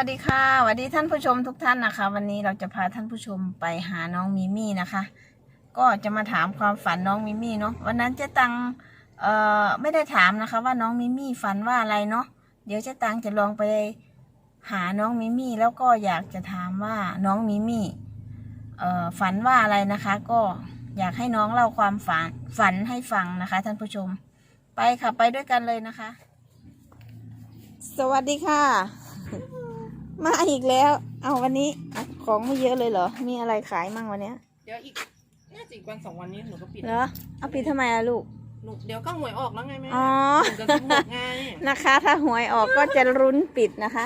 วัสดีค่ะสวัสดีท่านผู้ชมทุกท่านนะคะ วันนี้เราจะพาท่านผู้ชมไปหาน้องมิมี่นะคะ ก็จะมาถามความฝันน้องมิมี่เนาะวันนั้นเจ๊ตังเอ่อไม่ได้ถามนะคะว่าน้องมิมี่ฝันว่าอะไรเนาะเดี๋ยวเจ๊ตังจะลองไปหาน้องมิมี่แล้วก็อยากจะถามว่าน้องมิมี่เอ่อฝันว่าอะไรนะคะ ก็อยากให้น้องเล่าความฝันฝันให้ฟังนะคะ ท่านผู้ชม ไปค่ะไปด้วยกันเลยนะคะ สวัสดีค่ะ มาอีกแล้ว เอาวันนี้อะของไม่เยอะเลยเหรอ มีอะไรขายมั่งวันเนี้ยเดี๋ยวอีกน่าจะอีกวันสองวันนี้หนูก็ปิดเหรอ เอาปิดทำไมอะลูก หนูเดี๋ยวก็หวยออกแล้วไงแม่อ๋อ หนูจะสิบหกไงนะคะ ถ้าหวยออกก็จะรุ้นปิดนะคะ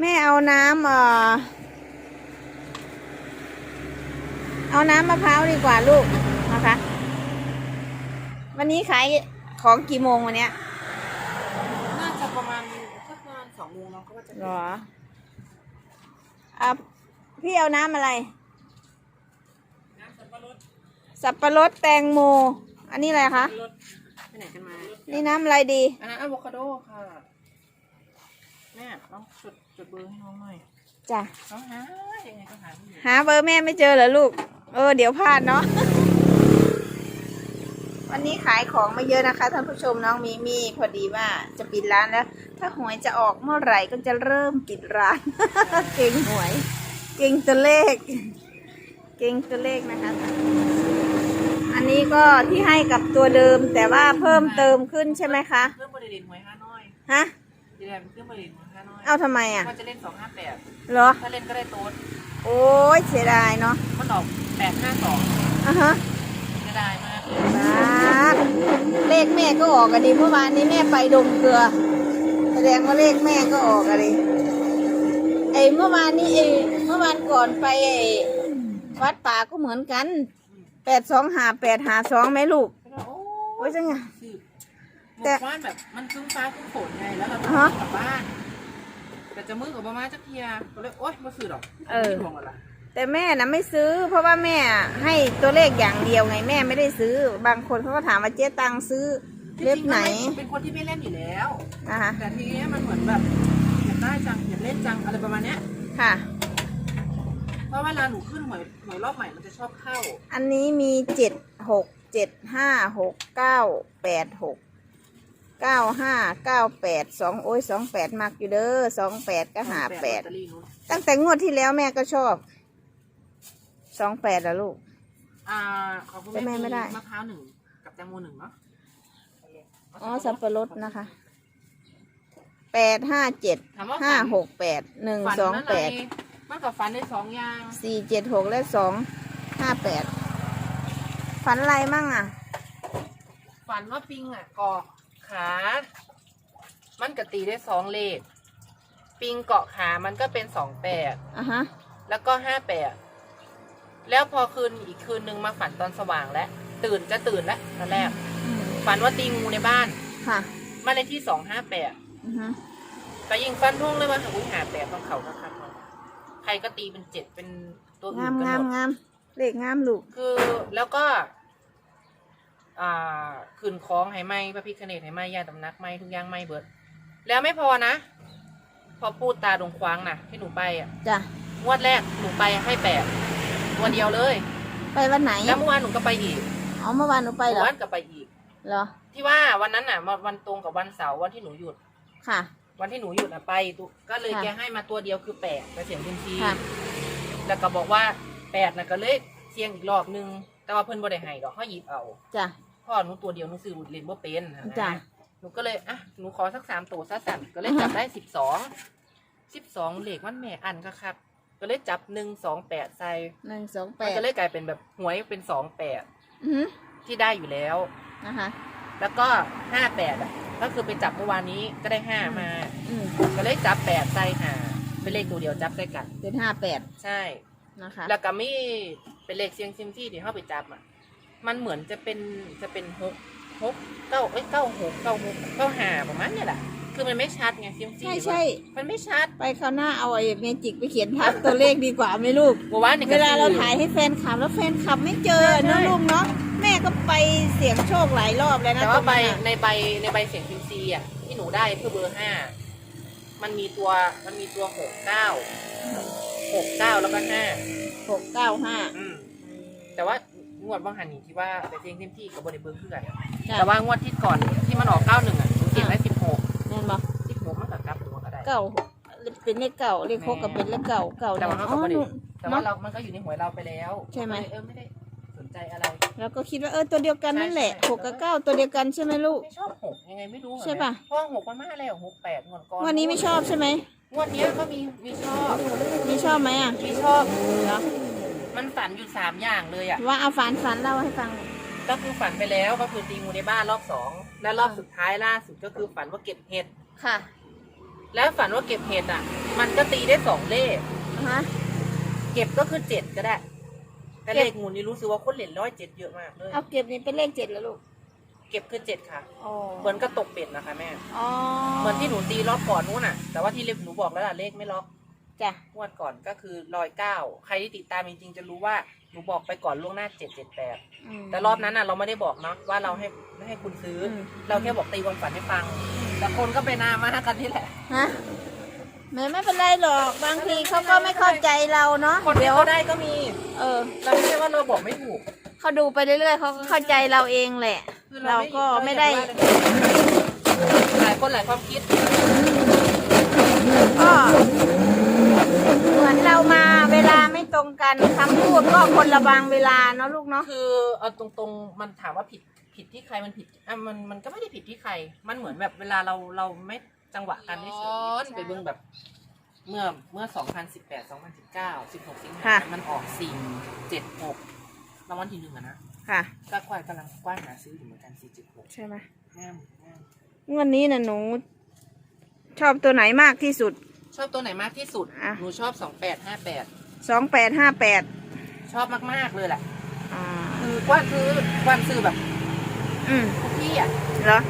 แม่เอาน้ำเอ่อเอาน้ำมะพร้าวดีกว่าลูกนะคะ วันนี้ขายของกี่โมงวันเนี้ยน่าจะประมาณสักประมาณสองโมงเราก็ว่าจะเหรอ อะพี่เอาน้ำอะไร น้ำสับปะรดสับปะรดแตงโม อันนี้อะไรคะรถไปไหนกันมา นี่น้ำอะไรดี อันนั้นอะโวคาโดค่ะ แม่ต้องจดจดเบอร์ให้น้องหน่อยจ้ะ น้องหายังไงก็หาไม่เจอหาเบอร์แม่ไม่เจอเหรอลูก เออ เดี๋ยวพลาดเนาะ วันนี้ขายของไม่เยอะนะคะท่านผู้ชมน้องมีมีพอดีว่าจะปิดร้านแล้ว ถ้าหวยจะออกเมื่อไหร่ก็จะเริ่มปิดร้าน เก่งหวย เก่งตัวเลข เก่งตัวเลขนะคะ อันนี้ก็ที่ให้กับตัวเดิมแต่ว่าเพิ่มเติมขึ้นใช่ไหมคะเครื่องบริเดนหวยห้าน้อยฮะดีแดงเครื่องบริเดนหวยห้าน้อยเอาทำไมอะว่าจะเล่นสองห้าแปดเหรอถ้าเล่นก็ได้โต๊ดโอ้ยเสียดายเนาะมันออกแปดห้าสองอะฮะจะได้มากบาด เลขแม่ก็ออกกันดีเมื่อวานนี้แม่ไปดมเกลือ แสดงว่าเลขแม่ก็ออกกันดีไอ้เมื่อวานนี้ไอ้เมื่อวานก่อนไปไอ้วัดป่าก็เหมือนกันแปดสองหาแปดหาสองไหมลูกแล้วก็โอ้โอ้ยจังไงสืบแต่แต่บ้านแบบมันครึ้มฟ้าครึ้มฝนไงแล้วเราอ่าฮะกลับบ้าน แต่จะมือกับประมาณจักเทียก็เลยโอ๊ยมาซื้อหรอกเออไม่ห่วงหรอกล่ะ แต่แม่นะไม่ซื้อ เพราะว่าแม่ให้ตัวเลขอย่างเดียวไงแม่ไม่ได้ซื้อ บางคนเขาก็ถามว่าเจ๊ตังซื้อเล็บไหนจริงๆเป็นคนที่ไม่เล่นอยู่แล้ว นะคะ แต่ทีนี้มันเหมือนแบบอยากได้จังอยากเล่นจังอะไรประมาณเนี้ย ค่ะ เพราะเวลาหนูขึ้นหวยหวยรอบใหม่มันจะชอบเข้า อันนี้มีเจ็ดหกเจ็ดห้าหกเก้าแปดหกเก้าห้าเก้าแปดสองโอ้ยสองแปดมักอยู่เด้อสองแปดก็หาแปดลอตเตอรี่นู้นตั้งแต่งวดที่แล้วแม่ก็ชอบ สองแปดแล้วลูก อ่าของคุณแต่แม่ไม่ได้ มะพร้าวหนึ่งกับแตงโมหนึ่งเนาะอ๋อสับปะรดนะคะแปดห้าเจ็ดถามว่าห้าฝันหกแปดหนึ่งฝันสองนั่นแปเลดยมันกับฝันได้สองอย่างสี่เจ็ดหกและสองห้าแปดฝันอะไรมั่งอะ ฝันว่าปิงอะเกาะขา มันกตีได้สองเลข ปิงเกาะขามันก็เป็นสองแปดอะฮะ แล้วก็ห้าแปด แล้วพอคืนอีกคืนนึงมาฝันตอนสว่างแล้ว ตื่นจะตื่นแล้วตอนแรกอืมฝันว่าตีงูในบ้านค่ะบ้านเลขที่สองห้าแปดอือฮึแต่ยิงฟันทุ่งเลยว่าอุ้ยหาแปดต้องเขานะครับใครก็ตีเป็นเจ็ดเป็นตัวอื่งานมกันงามหมดงามเลขงามลูกคือแล้วก็อ่าขืนคล้องให้ไหมพระพิคเนตให้ไหมย่าตำนักไหมทุกอย่างไหมเบิด แล้วไม่พอนะ พอพูดตาดงควางนะที่หนูไปอะจ้ะงวดแรกหนูไปให้แปด ตัวเดียวเลย ไปวันไหนแล้วเมื่อวานหนูก็ไปอีกอ๋อเมื่อวานหนูไปเหรเมื่ออวานก็ไปอีก เหรอที่ว่าวันนั้นน่ะวันตรงกับวันเสาร์วันที่หนูหยุด ค่ะ วันที่หนูหยุดอะไปตุก็เลยค่ะแกให้มาตัวเดียวคือแปดไปเสียงบัญชีค่ะ แล้วก็บอกว่าแปดน่ะก็เลยเสี่ยงอีกรอบนึง แต่ว่าเพิ่นบ่ได้ให้ดอกเขาหยิบเอาจ้ะ พ่อหนูตัวเดียวหนูซื้อเล่นบ่เป็นนะจ้ะ หนูก็เลยอะหนูขอสักสามตัวซะสั่นก็เลยจับได้สิบสองสิบสองเลขมันแม่อันก็ครับ ก็เลยจับหนึ่งสองแปดใส่หนึ่งสองแปมันดก็เลยกลายเป็นแบบหวยเป็นสองแปดอือฮึที่ได้อยู่แล้ว นะคะ แล้วก็ห้าแปดอะ ก็คือไปจับเมื่อวานนี้ก็ได้ห้ามา อืมก็เลยจับแปดใส่หาเป็นเลขตัวเดียวจับใส่กัน เป็นห้าแปดใช่ นะคะแล้วก็มีเป็นเลขเซียงซิมซี่ที่เข้าไปจับอะ มันเหมือนจะเป็นจะเป็นหกหกเก้าเอ้ยเก้าหกเก้าหกเก้าหาประมาณเนี้ยแหละ คือมันไม่ชัดไงเซียมซี่ใช่ใช่ มันไม่ชัดไปคราวหน้าเอาไอ้เมจิกไปเขียนทับตัวเลขดีกว่าไหมลูกเมื่อวานนี่เวก็ลาเราซื้อถ่ายให้แฟนคลับแล้วแฟนคลับไม่เจอใช่เนอะใช่ลูกเนาะแม่ก็ไปเสี่ยงโชคหลายรอบแล้วนะแต่ว่าตใบรงนั้นน่ะในใบในใบเสียงซิมซีอะที่หนูได้คือเบอร์ห้ามันมีตัวมันมีตัวหกเก้าหกเก้าแล้วก็ห้าหกเก้าห้าอืมแต่ว่างวดบางหันนี่ที่ว่าไปเซ็งเต็มที่กับบริเบิร์เพื่อน จ้ะแต่ว่างวดที่ก่อนที่มันออกเก้าหนึ่งอะ หกแม่นบ่สิบหกมันกับกลับหัวก็ได้ เก่าเป็นเลขเก่าเลขหกก็เป็นเลขเก่าเก่าแต่เนี่ยว่าอ๋เขาอก็บหรินู แต่ว่าเรา มันก็อยู่ในหวยเราไปแล้วใช่ไหมก็เลยเออไม่ได้สนใจอะไร เราก็คิดว่าเออตัวเดียวกันนั่นแหละใช่ใช่ หกกับเก้าตัวเดียวกันใช่ไหมลูก ไม่ชอบหกยังไงไม่รู้ใช่ปะ เพราะว่าหกมันมาแล้วหกแปดงวดก่อนวันนี้ไม่ชอบใช่ไหมงวดเนี้ยก็มีมีชอบมีชอบไหมอะมีชอบเหรอมันฝันอยู่สามอย่างเลยอะว่าเอาฝันฝันเล่าให้ฟัง ก็คือฝันไปแล้วก็คือตีงูในบ้านรอบสองและรอบสุดท้ายล่าสุดก็คือฝันว่าเก็บเห็ดค่ะ แล้วฝันว่าเก็บเห็ดอะ มันก็ตีได้สองเลขฮะ เก็บก็คือเจ็ดก็ได้ แต่เก็บเลขงูนี่รู้สึกว่าคนเหรียญร้อยเจ็ดเยอะมากเลยเอาเก็บนี่เป็นเลขเจ็ดแล้วลูกเก็บคือเจ็ดค่ะอ๋อเหมือนก็ตกเป็ดนะคะแม่อ๋อเหมือนที่หนูตีรอบก่อนนู้นน่ะ แต่ว่าที่เลขหนูบอกแล้วล่ะเลขไม่ล็อก จ้ะงวดก่อนก็คือรอยเก้า ใครที่ติดตามจริงๆจะรู้ว่าหนูบอกไปก่อนล่วงหน้าเจ็ดเจ็ดแปดม แต่รอบนั้นน่ะเราไม่ได้บอกเนาะว่าเราให้ไม่ให้คุณซื้ออม เราแค่บอกตีความฝันให้ฟัง แต่คนก็ไปนามากันนี่แหละ ฮะแม่ไม่เป็นไรหรอก บางทีเขาก็ไม่เข้าใจเราเนาะคนที่เดี๋ยวเขาได้ก็มีเออ เราไม่ใช่ว่าเราบอกไม่ถูกเขาดูไปเรื่อยๆเขาก็เข้าใจเราเองแหละ คือเราก็ไม่ได้ หลายคนหลายความคิดก็เหมือนเรามาเวลาไม่ต รงกันคำพูดก็คนละบางเวลาเนาะลูกเนาะคือเอาตรงๆมันถามว่าผิดผิดที่ใครมันผิดอะมันมันก็ไม่ได้ผิดที่ใคร มันเหมือนแบบเวลาเราเราไม่จังหวะกันไม่เฉยไปเบิ่งแบบ เมื่อเมื่อ 2018 2019 16 สิงหาค่ะ มันออก 4 7 6รางวัลที่หนึ่งอะนะค่ะ ก็ควายกำลังกว้านหาซื้ออยู่เหมือนกัน 4 7 6ใช่ไหมแง่มแง่มงวันนี้นะหนู ชอบตัวไหนมากที่สุด ชอบตัวไหนมากที่สุด อะ หนูชอบ 28 สองแปดห้าแปด58ชอบมาก ๆ เลยแหละอ่าคือกว้านซื้อกว้านซื้อแบบอืมทุกที่อะเหรอ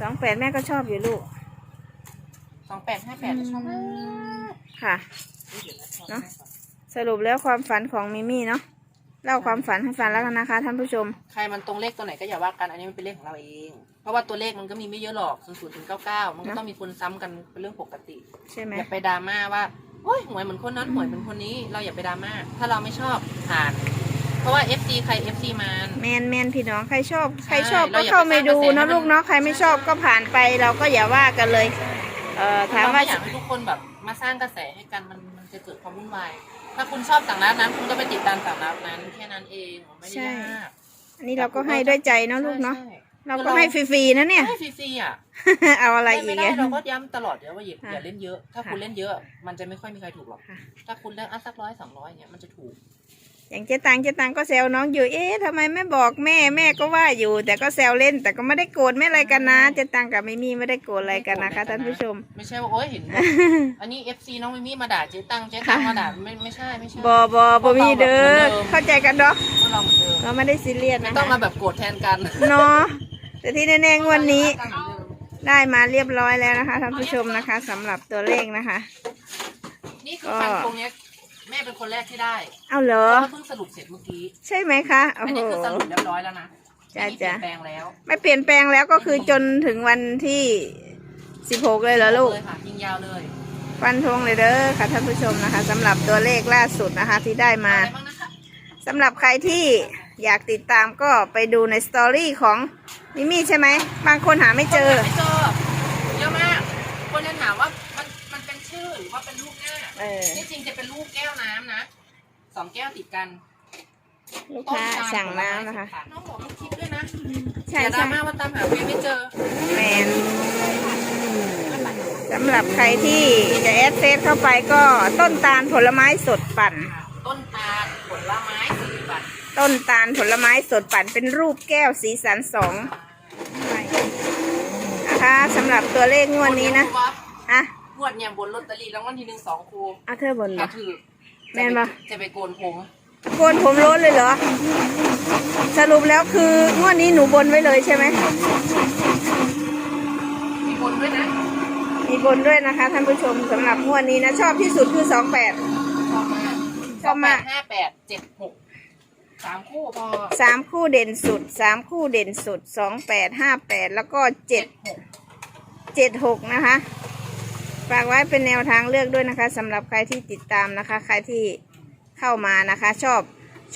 สองแปดแม่ก็ชอบอยู่ลูก2858ชอบมากค่ะ เนอะ สรุปแล้วความฝันของมิมี่เนาะเล่าความฝันให้ฟังแล้วกันนะคะท่านผู้ชม ใครมันตรงเลขตัวไหนก็อย่าว่ากัน อันนี้มันเป็นเลขของเราเอง เพราะว่าตัวเลขมันก็มีไม่เยอะหรอกศูนย์ศูนย์ถึงเก้าเก้ามันก็นะต้องมีคนซ้ำกันเป็นเรื่องปกติ ใช่ไหมอย่าไปดราม่าว่า โอ้ยหวยเหมือนคนนั้นหวยเหมือนคนนี้ เราอย่าไปดราม่าถ้าเราไม่ชอบผ่าน เพราะว่า FC ใคร FC มันแมนแมนพี่น้องใครชอบใช่ใครชอบเราก็อย่าเข้าไปไปดูสร้างกระแสนะให้มันลูกเนาะใครไม่ชอบก็ผ่านไปเราก็อย่าว่ากันเลย เอ่อถามเราว่า ไม่อยากให้ทุกคนแบบมาสร้างกระแสให้กันมันมันจะเกิดความวุ่นวายถ้าคุณชอบสั่งร้านนั้นคุณก็ไปติดตามสั่งร้านนั้นแค่นั้นเองมันไม่ได้ยาก อันนี้เราก็ให้ด้วยใจเนาะลูกเนาะ ใช่ เราก็ให้ฟรีๆนะเนี่ยให้ฟรีๆอะเอาอะไรเล่นอีไม่กได้อะเราก็ย้ำตลอดเดี๋ยวว่าอย่าค่ะอย่าเล่นเยอะ ถ้าค่ะคุณเล่นเยอะ มันจะไม่ค่อยมีใครถูกหรอก ค่ะ ถ้าคุณเล่นอะสักร้อยสองร้อยเนี่ยมันจะถูก อย่างเจ๊ตังเจ๊ตังก็แซวน้องอยู่ เอ๊ะทำไมไม่บอกแม่แม่ก็ว่าอยู่ แต่ก็แซวเล่น แต่ก็ไม่ได้โกรธไม่อะไรกันนะเจ๊ตังกับมิมี่ไม่ได้โกรธอะไรกันนะคะท่านผู้ชม ไม่ใช่ว่าโอ๊ยเห็น อันนี้เอฟซีน้องมิมี่มาด่าเจ๊ตังเจ๊ตังมาด่าไม่ไม่ใช่ไม่ใช่บอบอบอมีเด้อเข้าใจกันเนาะพวกเราเหมือนเดิมเราไม่ได้ซีเรียสไม่นะต้องคะมาแบบโกรธแทนกัน เนาะ แต่ที่แน่ๆงวันนี้รักกันเหมือนเดิมได้มาเรียบร้อยแล้วนะคะท่านผู้ชมนะคะสำหรับตัวเลขนะคะ นี่คือฟันตรงเนี้ยแม่เป็นคนแรกที่ได้เอาเหรเพอ ราะว่าเพิ่งสรุปเสร็จเมื่อกี้ ใช่ไหมคะโอ้อันโห นี้คือสรุปเรียบร้อยแล้วนะจ้ะไม่มีเปลี่ยนจ้ะแปลงแล้วไม่เปลี่ยนแปลงแล้วก็คือจนถึงวันที่สิบหกเลยเหรอลูกเลยค่ะยิงยาวเลยฟันธงเลยเด้อค่ะท่านผู้ชมนะคะสำหรับตัวเลขล่าสุดนะคะที่ได้มา อะไรบ้างนะคะสำหรับใครที่ อยากติดตามก็ไปดูในสตอรี่ของมิมี่ใช่ไหม บางคนหาไม่เจอ ไม่เจอเยอะมาก คนจะถามว่ามันมันเป็นชื่อหรือว่าเป็นลูกหน้าเออ ที่จริงจะเป็นลูกแก้วน้ำนะสองแก้วติดกันลูกค้าสั่งน้ำนะคะ น้องบอกลูกคิดด้วยนะใช่อย่าดใช่ราม่าว่าตามหาเฟซไม่เจอแมนสำหรับใครที่จะแอดเฟซเข้าไปก็ต้นตาลผลไม้สดปั่น ต้นตาลผลไม้สีบั ตรต้นตาลผลไม้สดปั่นเป็นรูปแก้วสีสันสองนะคะสำหรับตัวเลขงวดนี้นะอะงวดเนี่ยบนลอตเตอรี่รางวัลที่หนึ่งสองครูเอาเธอบนเหรถ้าอถือแม่นปะจะไปโกนผมโกนผมโล้นเลยเหรอ สรุปแล้วคืองวดนี้หนูบนไว้เลยใช่ไหมมีคนด้วยนะ มีบนด้วยนะคะท่านผู้ชมสำหรับงวดนี้นะ ชอบที่สุดคือสองแปดชอบมากชอบมากห้าแปดเจ็ดหก สามคู่พอสามคู่เด่นสุดสามคู่เด่นสุดสองแปดห้าแปดแล้วก็เจ็ดหกเจ็ดหกนะคะ ฝากไว้เป็นแนวทางเลือกด้วยนะคะสำหรับใครที่ติดตามนะคะ ใครที่เข้ามานะคะ ชอบ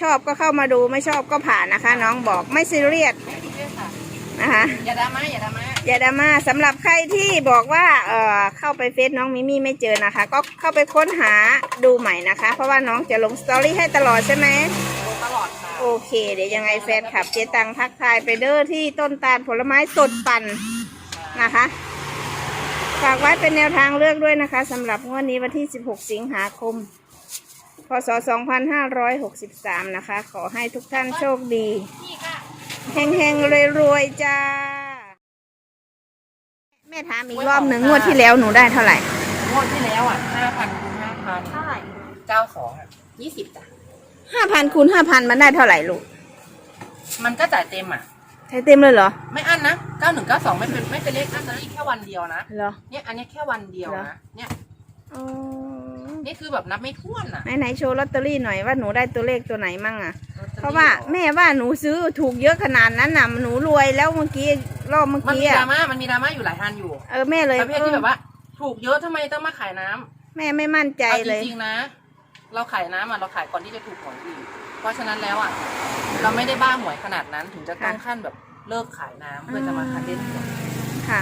ชอบก็เข้ามาดูไม่ชอบก็ผ่านนะคะ น้องบอกไม่ซีเรียสไม่ซีเรียสค่ะนะคะอย่าดราม่าอย่าดราม่าอย่าดราม่าสำหรับใครที่บอกว่าเอ่อเข้าไปเฟซน้องมิมี่ไม่เจอนะคะ ก็เข้าไปค้นหาดูใหม่นะคะ เพราะว่าน้องจะลงสตอรี่ให้ตลอดใช่ไหมลง ตลอดค่ะโอเค เดี๋ยวยังไงแฟนคลับเจตังทักทายไปเด้อที่ต้นตาลผลไม้สดปั่นนะคะ ฝากไว้เป็นแนวทางเลือกด้วยนะคะสำหรับงวดนี้วันที่ 16 สิงหาคม พศ 2563 นะคะ ขอให้ทุกท่านโชคดีนี่ค่ะเฮงเฮงรวยรวยๆจ้า แม่ถามอีกรอบหนึ่งงวดที่แล้วหนูได้เท่าไหร่ งวดที่แล้วอะห้าพันคูณห้าพันเท่าไหร่เก้าสองอะยี่สิบจ้ะ ห้าพันคูณห้าพันมันได้เท่าไหร่ลูก มันก็จ่ายเต็มอะ ใช้เต็มเลยเหรอ ไม่อั้นนะเก้าหนึ่งเก้าสองไม่เป็นไม่เป็นเลขอั้นนะนี่แค่วันเดียวนะ เหรอ เนี่ยอันนี้แค่วันเดียวเหรอนะ เนี่ย อ๋อนี่คือแบบนับไม่ถ้วนอะไหนไหนๆโชว์ลอตเตอรี่หน่อยว่าหนูได้ตัวเลขตัวไหนมั่งอะลอตตอเพราะว่าหอแม่ว่าหนูซื้อถูกเยอะขนาดนั้นน่ะหนูรวยแล้วเมื่อกี้รอบเมื่อมันกี้มีดอะราม่า มันมีดราม่าอยู่หลายอันอยู่ เออแม่เลยประเภทที่แบบว่า ถูกเยอะทำไมต้องมาขายน้ำแม่ไม่มั่นใจเอาเลยจริงๆนะ เราขายน้ำอะเราขายก่อนที่จะถูกหวยอีก เพราะฉะนั้นแล้วอะเราไม่ได้บ้าหวยขนาดนั้นถึงจะต้องค่ะขั้นแบบเลิกขายน้ำเพื่อจะมาคันเล่นหวยค่ะ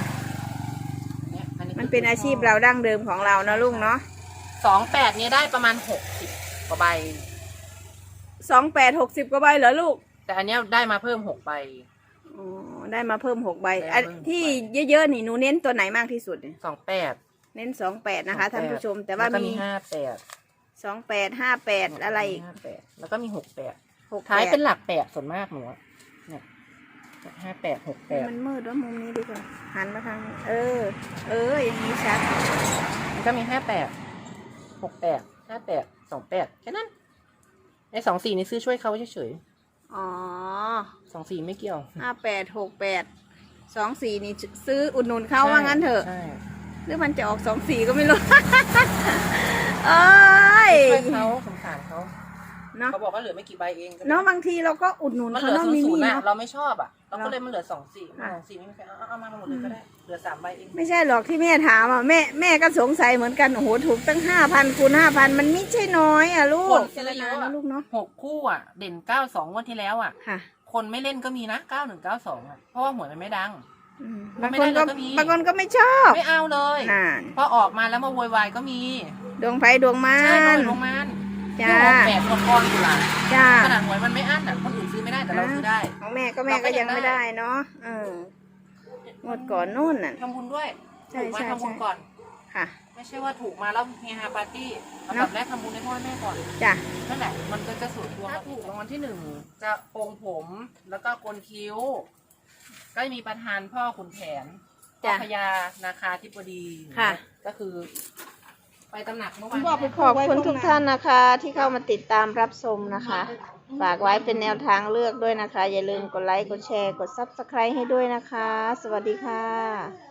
เนี่ยอันนี้มันเป็นอาชีพเราดั้งเดิมของเรานะลุงเนาะสองแปดเนี่ยได้ประมาณหกสิบกว่าใบ สองแปดหกสิบกว่าใบเหรอลูกแต่อันเนี้ยได้มาเพิ่มหกใบ อ๋อได้มาเพิ่มหกใบได้อันเพิ่มหกใบ ที่เยอะๆนี่หนูเน้นตัวไหนมากที่สุดเนี่ยสองแปด เน้นสองแปดนะคะ ท่านผู้ชมแต่ว่าล้ก็มีห้าแปด สองแปดห้าแปดอะไรอีกห้าแปดแล้วก็มีหกแปดหกท้ายแปดเป็นหลักแปดส่วนมากหนูอะเนี่ยห้าแปดหกแปดมันมืดว่ามุมนี้ดีกว่าหันมาทางนี้เออ เออ อย่างนี้ชัดมันก็มีห้าแปดหกแปดห้าแปดสองแปดแค่นั้นไอ้สองสี่นี่ซื้อช่วยเขาเฉยอ๋อๆสองสี่ไม่เกี่ยวห้าแปดหกแปดสองสี่นี่ซื้ออุดหนุนเขาว่างั้นเถอะใช่หรือมันจะออกสองสี่ก็ไม่รู้ เอ้ยช่วยเขาสงสารเขาเนาะเขาบอกว่าเหลือไม่กี่ใบเองเนาะบางทีเราก็อุดหนุนมันเหเขาลือเนาะศูนมิย์ศูนมี่ย์อะเนาะ เราไม่ชอบอะเราเนก็อะเลยมันเหลือสองสี่ค่ะ สองสี่ไม่มีใครเอาเอามาหมดเลยก็ได้ เหลือสามใบเองไม่ใช่หรอกที่แม่ถามอะแม่แม่ก็สงสัยเหมือนกันโอ้โหถูกตั้งห้าพันคูณห้าพันมันไม่ใช่น้อยอะลูคกนซื้อเยอะนะอะลูกเนาะหกคู่อะเด่นเก้าสองงวดที่แล้วอะค่ะคนไม่เล่นก็มีนะเก้าหนึ่งเก้าสองอะเพราะว่าหวยมันไม่ดัง อืมมับานงไม่คนได้ก็เลยก็มี บางคนก็ไม่ชอบไม่เอาเลยน่าพอออกมาแล้วมาโวยวายก็มี ดวงไผ่ดวงมัใช่โดนยลงมันจ้าที่หกแปดคนกองอยู่หลังจ้า ขนาดหวยมันไม่อั้นอะคนอื่นซื้อไม่ได้แต่เราซื้อได้ ของแม่ก็แม่เราก็ก็ยัยังงไม่ได้ได้เนาะเอองวดก่อนนู่นน่ะ ทำบุญด้วย ใช่ถูกมาใช่ทำบุญใช่ ก่อน ค่ะ ไม่ใช่ว่าถูกมาแล้วเฮฮาปาร์ตี้เอาเนอะ แบบแรกทำบุญให้พ่อแม่ก่อน จ้ะนั่นแหละ มันก็จะสูตรดวงถ้าถูกรางวัลที่หนึ่งจะโปรงผม แล้วก็โกนคิ้ว ก็จะมีประธานพ่อขุนแผนพ่อจ้ะพญานาคาธิบดี ค่ะ ก็คือ ไปตำหนักเมื่อวานขอบคุณทุกท่านนะคะ ที่เข้ามาติดตามรับชมนะคะ ฝากไว้เป็นแนวทางเลือกด้วยนะคะ อย่าลืมกดไลค์ กดแชร์ กด Subscribe ให้ด้วยนะคะ สวัสดีค่ะ